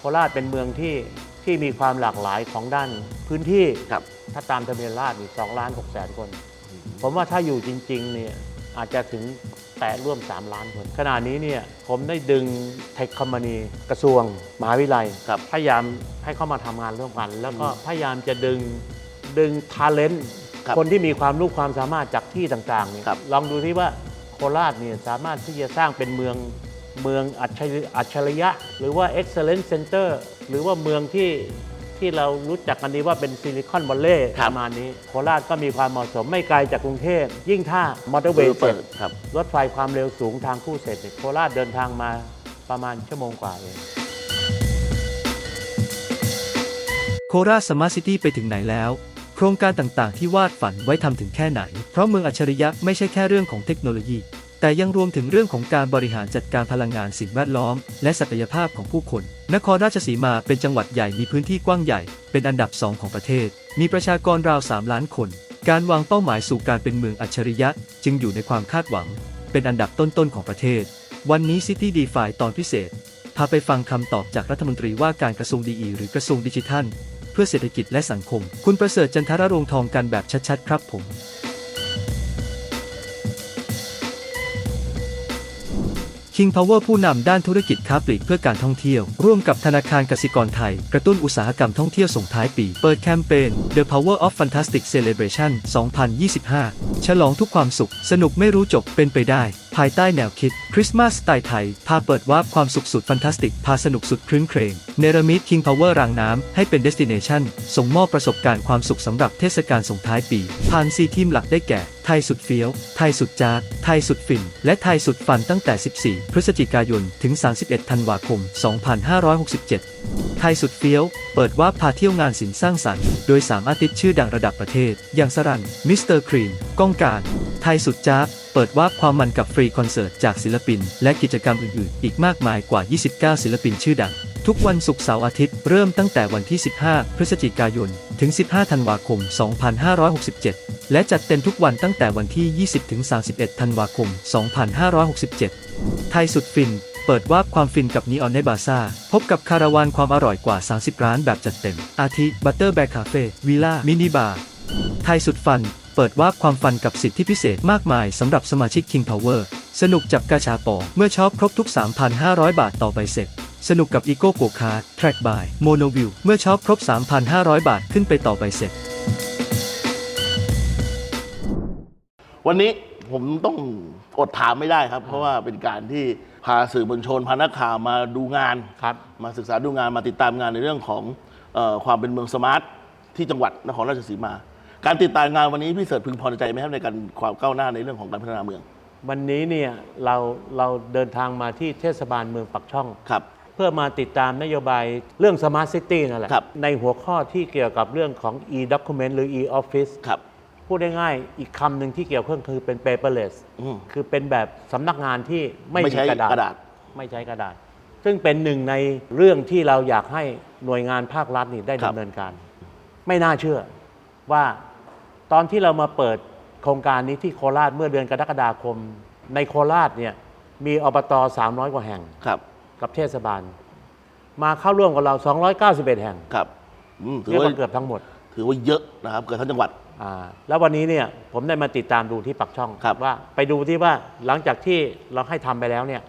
โคราชเป็นเมืองที่ที่มีความหลากหลายของด้านพื้นที่ครับ ถ้าตามทะเบียนราษฎร์นี่สองล้านหกแสนคน ผมว่าถ้าอยู่จริงๆเนี่ยอาจจะถึงแตะร่วม 3 ล้านคน ขณะนี้เนี่ยผมได้ดึงเทคคอมมานีกระทรวง มหาวิทยาลัยครับ พยายามให้เข้ามาทำงานร่วมกัน แล้วก็พยายามจะดึงดึงทาเลนต์ครับคนที่มีความรู้ความสามารถจากที่ต่างๆเนี่ยครับ ลองดูที่ว่าโคราชเนี่ยสามารถที่จะสร้างเป็นเมือง เมืองอัจฉริอัจฉริยะ หรือว่า excellence center หรือว่าเมืองที่ที่เรารู้จักกันดีว่าเป็นซิลิคอนวัลเลย์ครัปบระมาณนี้ โคราชก็มีความเหมาะสมไม่ไกลจากกรุงเทพ ยิ่งถ้ามอเตอร์เวย์เสเปิร็ดจครับรถไฟความเร็วสูงทางคู่เสร็จเนี่ยโคราชเดินทางมาประมาณชั่วโมงกว่าเองโคราชสมาร์ทซิตี้ไปถึงไหนแล้ว โครงการต่างๆ ที่วาดฝันไว้ทำถึงแค่ไหน เพราะเมืองอัจฉริยะไม่ใช่แค่เรื่องของเทคโนโลยี แต่ยังรวมถึงเรื่องของการบริหารจัดการพลังงานสิ่งแวดล้อม และศักยภาพของผู้คน นครราชสีมาเป็นจังหวัดใหญ่มีพื้นที่กว้างใหญ่ เป็นอันดับสองของประเทศ มีประชากรราว 3 ล้านคน การวางเป้าหมายสู่การเป็นเมืองอัจฉริยะ จึงอยู่ในความคาดหวัง เป็นอันดับต้นๆของประเทศ วันนี้ City d e f i ตอนพิเศษ พาไปฟังคำตอบจากรัฐมนตรีว่าการกระทรวงดีหรือกระทรวงดิจิทัล เพื่อเศรษฐกิจและสังคม คุณประเสริฐจันทรรงทองกันแบบชัดๆ ครับผม King Power ผู้นำด้านธุรกิจค้าปลีกเพื่อการท่องเที่ยว ร่วมกับธนาคารกสิกรไทย กระตุ้นอุตสาหกรรมท่องเที่ยวส่งท้ายปี เปิดแคมเปญ The Power of Fantastic Celebration 2025 ฉลองทุกความสุข สนุกไม่รู้จบเป็นไปได้ภายใต้แนวคิดคริสต์มาสสไตล์ไทย พาเปิดวาบความสุขสุดฟันตาสติก พาสนุกสุดคลื้นเครงเนรมิต King Power รางน้ำให้เป็น Destination ส่งมอบประสบการณ์ความสุขสำหรับเทศกาลส่งท้ายปี ผ่านซีทีมหลักได้แก่ ไทยสุดเฟี้ยว ไทยสุดจารไทยสุดฟิน และไทยสุดฟันตั้งแต่ 14 พฤศจิกายน ถึง 31 ธันวาคม 2567 ไทยสุดเฟี้ยว เปิดว่าพาเที่ยวงานศิลป์สร้างสรรค์ โดย 3 อาทิตย์ชื่อดังระดับประเทศ อย่างสรัน มิสเตอร์ครีม ก้องการ ไทยสุดจ้า เปิดว่าความมันกับฟรีคอนเสิร์ตจากศิลปิน และกิจกรรมอื่นๆ อีกมากมายกว่า 29 ศิลปินชื่อดัง ทุกวันศุกร์เสาร์อาทิตย์เริ่มตั้งแต่วันที่ 15 พฤศจิกายน ถึง 15 ธันวาคม 2567 และจัดเต็มทุกวันตั้งแต่วันที่ 20 ถึง 31 ธันวาคม 2567 ไทยสุดฟิน เปิดว่าความฟินกับนีออนในบาซ่า พบกับคาราวานความอร่อยกว่า 30 ร้านแบบจัดเต็ม อาทิบัตเตอร์แบกคาเฟ่วิลล่ามินิบาร์ไทยสุดฟัน ปิดวาบความฟันกับสิทธิพิเศษมากมายสำหรับสมาชิก King Power สนุกจับกาชาปอเมื่อช็อปครบทุก 3,500 บาทต่อใบเสร็จ สนุกกับอีโก้โกคาร์ Track by Monoview เมื่อช็อปครบ 3,500 บาทขึ้นไปต่อใบเสร็จ วันนี้ผมต้องอดถามไม่ได้ครับ เพราะว่าเป็นการที่พาสื่อมวลชน พานักข่าวมาดูงานครับ มาศึกษาดูงานมาติดตามงานในเรื่องของเออความเป็นเมืองสมาร์ทที่จังหวัดนครราชสีมา การติดตามงานวันนี้พี่เสิร์ชพึงพอใจไหมครับในการความก้าวหน้าในเรื่องของการพัฒนาเมืองวันนี้เนี่ยเราเราเดินทางมาที่เทศบาลเมืองปักช่อง ครับ เพื่อมาติดตามนโยบายเรื่อง Smart City นั่นแหละ ครับ ในหัวข้อที่เกี่ยวกับเรื่องของ e-document หรือ e-office ครับ พูดง่ายๆอีกคำหนึ่งที่เกี่ยวข้องคือเป็น paperless อืมคือเป็นแบบสำนักงานที่ไม่ไม่มีใช้กระดาษ กระดาษ ไม่ใช้กระดาษ ซึ่งเป็นหนึ่งในเรื่องที่เราอยากให้หน่วยงานภาครัฐนี่ได้ครับ ดำเนินการ ไม่น่าเชื่อว่า ตอนที่เรามาเปิดโครงการนี้ที่โคราชเมื่อเดือนกรกฎาคม ในโคราชเนี่ยมีอบต 300 กว่าแห่งครับ กับเทศบาล มาเข้าร่วมกับเรา 291 แห่งครับอืมถือเรียกว่าว่าเกือบทั้งหมดถือว่าเยอะนะครับ เกิดทั้งจังหวัด อ่าแล้ววันนี้เนี่ยผมได้มาติดตามดูที่ปักช่องครับ ว่าไปดูที่ว่าหลังจากที่เราให้ทำไปแล้วเนี่ย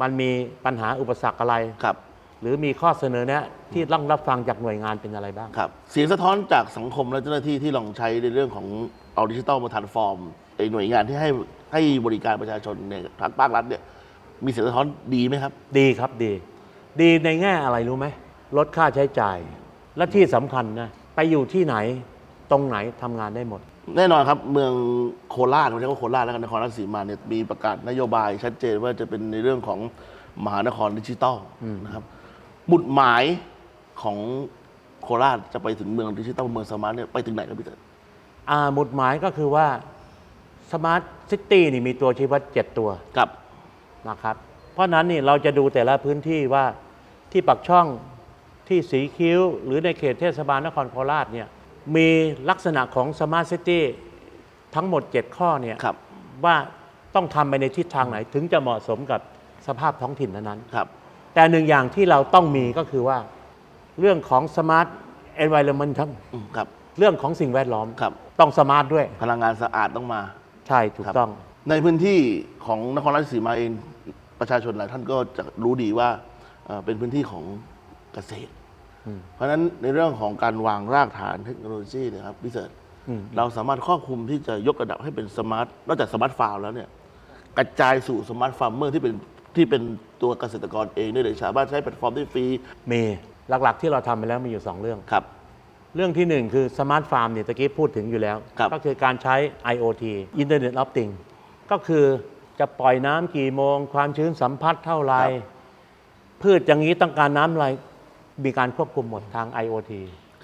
มันมีปัญหาอุปสรรคอะไร ครับ หรือมีข้อเสนอแนะที่ต้องรับฟังจากหน่วยงานเป็นอะไรบ้าง ครับ เสียงสะท้อนจากสังคมและเจ้าหน้าที่ที่ลองใช้ในเรื่องของเอาดิจิตอลมาทันฟอร์มไอ้หน่วยงานที่ให้ให้บริการประชาชนในทางภาครัฐเนี่ยมีเสียงสะท้อนดีไหมครับ ดีครับดี ดีในแง่อะไรรู้ไหมลดค่าใช้จ่าย และที่สำคัญนะไปอยู่ที่ไหนตรงไหนทำงานได้หมด แน่นอนครับเมืองโคราชเราใช้ว่าโคราชแล้วกันนครราชสีมาเนี่ยมีประกาศนโยบายชัดเจนว่าจะเป็นในเรื่องของมหานครดิจิตอลนะครับ หมุดหมายของโคราชจะไปถึงเมืองดิจิตอลเมืองสมาร์ทเนี่ยไปถึงไหนครับพี่เต๋ออ่าหมุดหมายก็คือว่าสมาร์ทซิตี้นี่มีตัวชี้วัด7ตัวครับนะครับ เพราะฉะนั้นนี่เราจะดูแต่ละพื้นที่ว่าที่ปักช่องที่สีคิ้ว หรือในเขตเทศบาลนครโคราชเนี่ยมีลักษณะของสมาร์ทซิตี้ทั้งหมด 7 ข้อเนี่ยครับว่าต้องทำไปในทิศทางไหนถึงจะเหมาะสมกับสภาพท้องถิ่นนั้นครับๆ แต่หนึ่งอย่างที่เราต้องมีก็คือว่าเรื่องของ smart environment ครับอืมครับ เรื่องของสิ่งแวดล้อมครับ ต้องสมาร์ทด้วย พลังงานสะอาดต้องมา ใช่ถูกครับต้อง ในพื้นที่ของนครราชสีมาเองประชาชนหลายท่านก็จะรู้ดีว่าเอ่อเป็นพื้นที่ของเกษตรเพราะฉะนั้นในเรื่องของการวางรากฐานเทคโนโลยีเนะครับพี่เสริฐอืม เราสามารถครอบคลุมที่จะยกระดับให้เป็นสมาร์ทนอกจากสมาร์ทฟาร์มแล้วเนี่ยกระจายสู่สมาร์ทฟาร์มเมอร์ที่เป็น ที่เป็นตัวเกษตรกรเองได้เลยสามารถใช้แพลตฟอร์มได้ฟรีมีหลักๆ ที่เราทำไปแล้วมีอยู่ 2 เรื่อง ครับ เรื่องที่ 1 คือสมาร์ทฟาร์มเนี่ยตะกี้พูดถึงอยู่แล้ว ครับ ก็คือการใช้ IoT Internet of Things ก็คือจะปล่อยน้ำกี่โมง ความชื้นสัมผัสเท่าไหรพืชอย่างนี้ต้องการน้ำอะไร มีการควบคุมหมดทาง IoT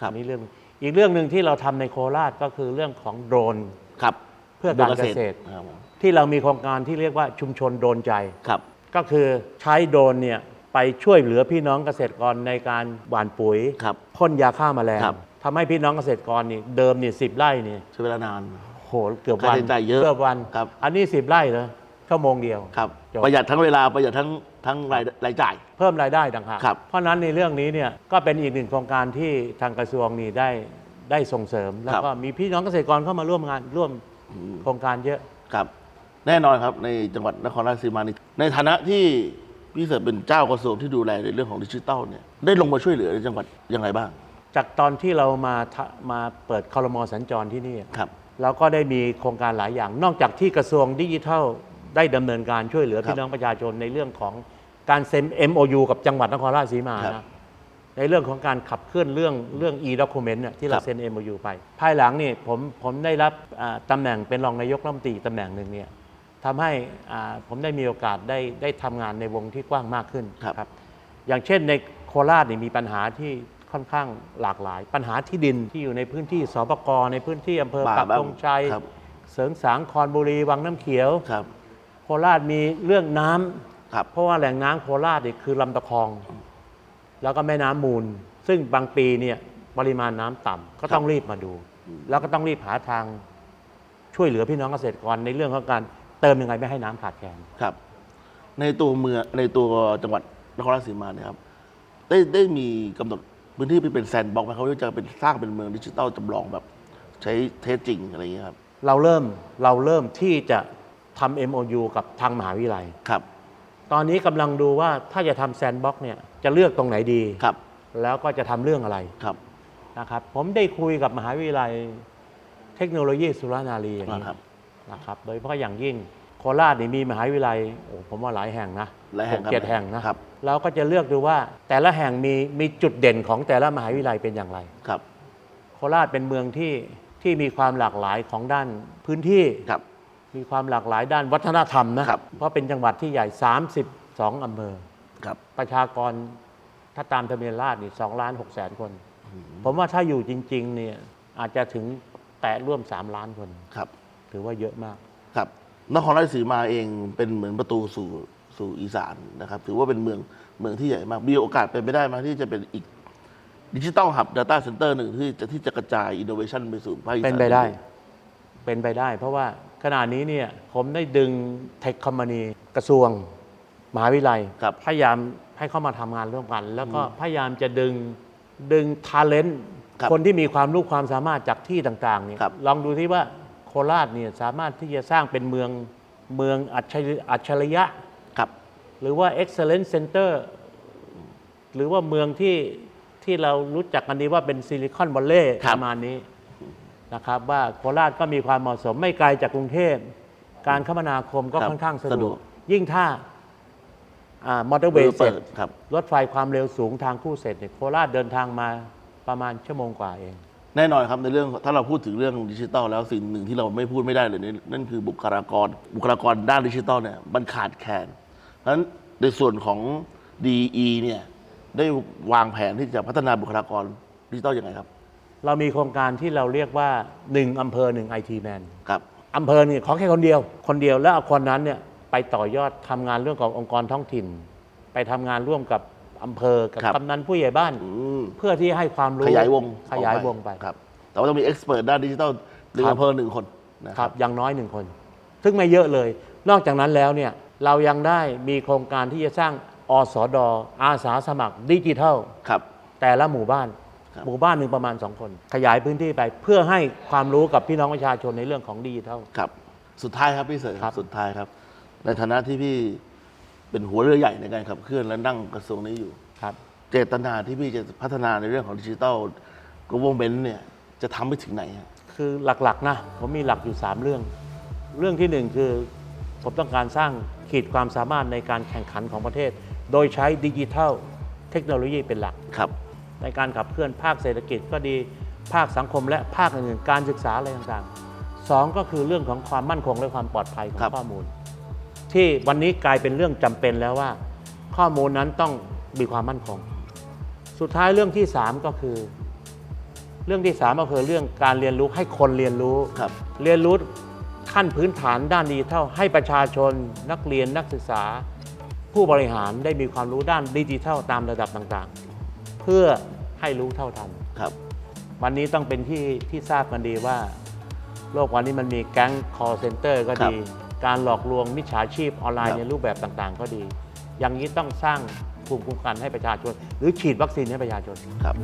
ครับอันนี่เรื่องอีกเรื่องหนึ่งที่เราทำในโคราชก็คือเรื่องของโดรน ครับเพื่อการเกษตร ครับผมที่เรามีโครงการที่เรียกว่าชุมชนโดนใจ ครับ ก็คือใช้โดรนเนี่ยไปช่วยเหลือพี่น้องเกษตรกรในการหว่านปุ๋ยครับพ่นยาฆ่าแมลงครับ ทำให้พี่น้องเกษตรกรนี่เดิมนี่สิบไร่นี่ใช้เวลานาน โหเกือบวันค่าใช้จ่ายเยอะเกือบวัน ครับ อันนี้สิบไร่เลยชั่วโมงเดียว ครับ จบ ประหยัดทั้งเวลาประหยัดทั้งทั้งรายรายจ่าย เพิ่มรายได้ต่างหากครับ เพราะฉะนั้นในเรื่องนี้เนี่ยก็เป็นอีกหนึ่งโครงการที่ทางกระทรวงนี่ได้ได้ส่งเสริม แล้วก็มีพี่น้องเกษตรกรเข้ามาร่วมงานร่วมโครงการเยอะ ครับ แน่นอนครับในจังหวัดนครราชสีมานี่ในฐานะที่พี่เสริฐเป็นเจ้ากระทรวงที่ดูแลในเรื่องของดิจิทัลเนี่ยได้ลงมาช่วยเหลือในจังหวัดยังไงบ้าง จากตอนที่เรามาทะมาเปิดคอรมอสัญจรที่นี่ครับ เราก็ได้มีโครงการหลายอย่าง นอกจากที่กระทรวงดิจิทัลได้ดำเนินการช่วยเหลือครับพี่น้องประชาชนในเรื่องของการเซ็น MOU กับจังหวัดนครราชสีมาครับ นะในเรื่องของการขับเคลื่อนเรื่องเรื่อง e-document เนี่ยที่เราครับ เซ็น MOU ไป ภายหลังนี่ผมผมได้รับอ่าตำแหน่งเป็นรองนายกรัฐมนตรีตำแหน่งหนึ่งเนี่ย ทำให้อ่าผมได้มีโอกาสได้ได้ทำงานในวงที่กว้างมากขึ้นครับ อย่างเช่นในโคราชนี่มีปัญหาที่ค่อนข้างหลากหลาย ปัญหาที่ดินที่อยู่ในพื้นที่สปกในพื้นที่อำเภอป่าปักบ้างธงชัยครับเสริงสางคอนบุรี วังน้ำเขียว ครับ โคราชมีเรื่องน้ำครับ เพราะว่าแหล่งน้ำโคราชนี่คือลำตะคอง แล้วก็แม่น้ำมูล ซึ่งบางปีเนี่ยปริมาณน้ำต่ำก็ต้องรีบมาดู แล้วก็ต้องรีบหาทางช่วยเหลือพี่น้องเกษตรกรในเรื่องของการ เติมยังไงไม่ให้น้ำขาดแคลน ครับ ในตัวเมืองในตัวจังหวัดนครราชสีมาเนี่ยครับ ได้ได้มีกำหนดพื้นที่เป็นแซนด์บ็อกซ์ไหมเขาจะเป็นสร้างเป็นเมืองดิจิทัลจำลองแบบ ใช้เทสจริงอะไรอย่างเงี้ยครับ เราเริ่มเราเริ่มที่จะทำ MOU กับทางมหาวิทยาลัย ครับ ตอนนี้กำลังดูว่าถ้าจะทำแซนด์บ็อกซ์เนี่ยจะเลือกตรงไหนดี ครับ แล้วก็จะทำเรื่องอะไร ครับ นะครับผมได้คุยกับมหาวิทยาลัยเทคโนโลยีสุรนารีอย่างนี้นะครับ นะครับ โดยเฉพาะอย่างยิ่งโคราชนี่มีมหาวิทยาลัยโอ้ผมว่าหลายแห่งนะหลายแห่งครับเจ็ดแห่งนะครับ เราก็จะเลือกดูว่าแต่ละแห่งมีมีจุดเด่นของแต่ละมหาวิทยาลัยเป็นอย่างไร ครับโคราชเป็นเมืองที่ที่มีความหลากหลายของด้านพื้นที่ ครับ มีความหลากหลายด้านวัฒนธรรมนะ ครับ เพราะเป็นจังหวัดที่ใหญ่ 32 อำเภอ ครับประชากรถ้าตามทะเบียนราษฎร์นี่2ล้าน6แสนคน ผมว่าถ้าอยู่จริง ๆ เนี่ยอาจจะถึงแตะร่วม 3 ล้านคน ครับ ถือว่าเยอะมาก ครับนครราชสีมาเองเป็นเหมือนประตูสู่สู่อีสานนะครับ ถือว่าเป็นเมืองเมืองที่ใหญ่มาก มีโอกาสเป็นไปได้ไหมที่จะเป็นอีกดิจิ t a ล h ับ Data Center หนึ่งที่จะที่จะกระจายอินโนเวชันไปสู่ภาคอีสานเป็นไปได้ เป็นไปได้ เพราะว่าขณะนี้เนี่ยผมได้ดึงเทคคอมมานีกระทรวงมหาวิทยาลัย ครับ พยายามให้เข้ามาทำงานร่วมกัน แล้วก็พยายามจะดึงดึงทาเลนต์ครับคนที่มีความรู้ความสามารถจากที่ต่างๆเนี่ยครับ ลองดูที่ว่า โคราชเนี่ยสามารถที่จะสร้างเป็นเมืองเมืองอัจฉริอัจฉริยะ ครับ หรือว่า excellence center หรือว่าเมืองที่ที่เรารู้จักกันดีว่าเป็นซิลิคอนวัลเลย์ครัปบระมาณนี้นะครับว่าโคราชก็มีความเหมาะสมไม่ไกลจากกรุงเทพ การคมนาคมก็ครับค่อนข้างสะสะดดววก ก ยิ่งถ้า มอเตอร์เวย์เสร็จครับ รถไฟความเร็วสูงทางคู่เสร็จเนี่ยโคราชเดินทางมาประมาณชั่วโมงกว่าเอง แน่นอนครับในเรื่องถ้าเราพูดถึงเรื่องดิจิทัลแล้วสิ่งหนึ่งที่เราไม่พูดไม่ได้เลยนี่นั่นคือบุคลากร บุคลากรด้านดิจิทัลเนี่ยมันขาดแคลนเพราะฉะนั้นในส่วนของ DE เนี่ยได้วางแผนที่จะพัฒนาบุคลากรดิจิทัลยังไงครับ เรามีโครงการที่เราเรียกว่า 1อำเภอ1 IT Man ครับอำเภอนี่ขอแค่คนเดียว คนเดียวแล้วเอาคนนั้นเนี่ยไปต่อยอดทำงานเรื่องขององค์กรท้องถิ่น ไปทำงานร่วมกับ อำเภอกับครับ กำนันผู้ใหญ่บ้าน อืม เพื่อที่ให้ความรู้ขยายวงขยายวงไป ครับ แต่ว่าต้องมีเอ็กซ์เพรสด้านดิจิทัลหนึ่งครับ อำเภอหนึ่งคนนะคครัรับบอย่างน้อยหนึ่งคน ซึ่งไม่เยอะเลย นอกจากนั้นแล้วเนี่ยเรายังได้มีโครงการที่จะสร้างอสดอาสาสมัครดิจิทัล ครับ แต่ละหมู่บ้าน ครับ หมู่บ้านหนึ่งประมาณ 2 คน ขยายพื้นที่ไปเพื่อให้ความรู้กับพี่น้องประชาชนในเรื่องของดิจิทัล ครับ สุดท้ายครับพี่เสริครับ สุดท้ายครับ ในฐานะที่พี่ เป็นหัวเรือใหญ่ในการขับเคลื่อนและนั่งกระทรวงนี้อยู่ ครับ เจตนาที่พี่จะพัฒนาในเรื่องของดิจิทัลก v ว r n เ e นเนี่ยจะทำไปถึงไหนฮะคือหลักๆนะผมมีหลักอยู่ 3 เรื่อง เรื่องที่หนึ่งคือผมต้องการสร้างขีดความสามารถในการแข่งขันของประเทศ โดยใช้ดิจิทัลเทคโนโลยีเป็นหลัก ครับ ในการขับเคลื่อนภาคเศรษฐกิจก็ดีภาคสังคมและภาคอื่นๆการศึกษาอะไรต่างๆสองก็คือเรื่องของความมั่นคงและความปลอดภัยของครับ ข้อมูล ที่วันนี้กลายเป็นเรื่องจำเป็นแล้วว่า ข้อมูลนั้นต้องมีความมั่นคง สุดท้ายเรื่องที่สามก็คือ เรื่องที่สามก็คือเรื่องการเรียนรู้ให้คนเรียนรู้ครับ เรียนรู้ขั้นพื้นฐานด้านดิจิทัลให้ประชาชนนักเรียนนักศึกษา ผู้บริหารได้มีความรู้ด้านดิจิทัลตามระดับต่างๆ เพื่อให้รู้เท่าทันครับ วันนี้ต้องเป็นที่ที่ทราบกันดีว่า โลกวันนี้มันมีแก๊ง call center ก็ดี การหลอกลวงมิจฉาชีพออนไลครัน์บในรูปแบบต่างๆ ก็ดี อย่างนี้ต้องสร้างภูมิคุ้มกันให้ประชาชน หรือฉีดวัคซีนให้ประชาชนครับ